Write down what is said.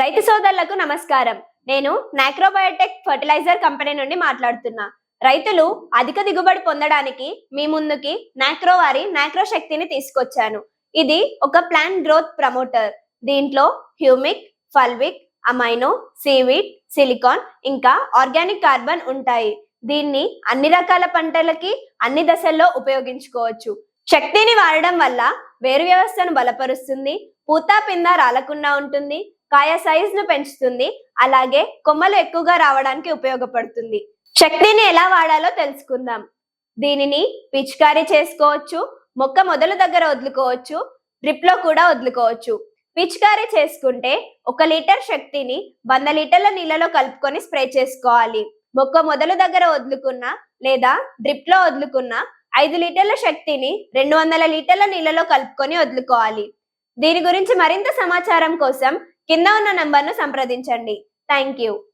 రైతు సోదరులకు నమస్కారం. నేను నాక్రోబయోటెక్ ఫర్టిలైజర్ కంపెనీ నుండి మాట్లాడుతున్నా. రైతులు అధిక దిగుబడి పొందడానికి మీ ముందుకి నాక్రో వారి నాక్రో శక్తిని తీసుకొచ్చాను. ఇది ఒక ప్లాంట్ గ్రోత్ ప్రమోటర్. దీంట్లో humic fulvic amino seaweed silicon ఇంకా ఆర్గానిక్ కార్బన్ ఉంటాయి. దీన్ని అన్ని రకాల పంటలకి అన్ని దశల్లో ఉపయోగించుకోవచ్చు. శక్తిని వాడడం వల్ల వేరు వ్యవస్థను బలపరుస్తుంది పూత పింద రాలకుండా ఉంటుంది కాయ సైజ్ను పెంచుతుంది. అలాగే కొమ్మలు ఎక్కువగా రావడానికి ఉపయోగపడుతుంది. శక్తిని ఎలా వాడాలో తెలుసుకుందాం. దీనిని పిచికారీ చేసుకోవచ్చు మొక్క మొదలు దగ్గర వదులుకోవచ్చు డ్రిప్లో కూడా వదులుకోవచ్చు. పిచికారీ చేసుకుంటే ఒక లీటర్ శక్తిని వంద లీటర్ల నీళ్ళలో కలుపుకొని స్ప్రే చేసుకోవాలి. మొక్క మొదలు దగ్గర వదులుకున్న లేదా డ్రిప్లో వదులుకున్న ఐదు లీటర్ల శక్తిని రెండు వందల లీటర్ల నీళ్ళలో కలుపుకొని వదులుకోవాలి. దీని గురించి మరింత సమాచారం కోసం కింద ఉన్న నంబర్ను సంప్రదించండి. Thank you.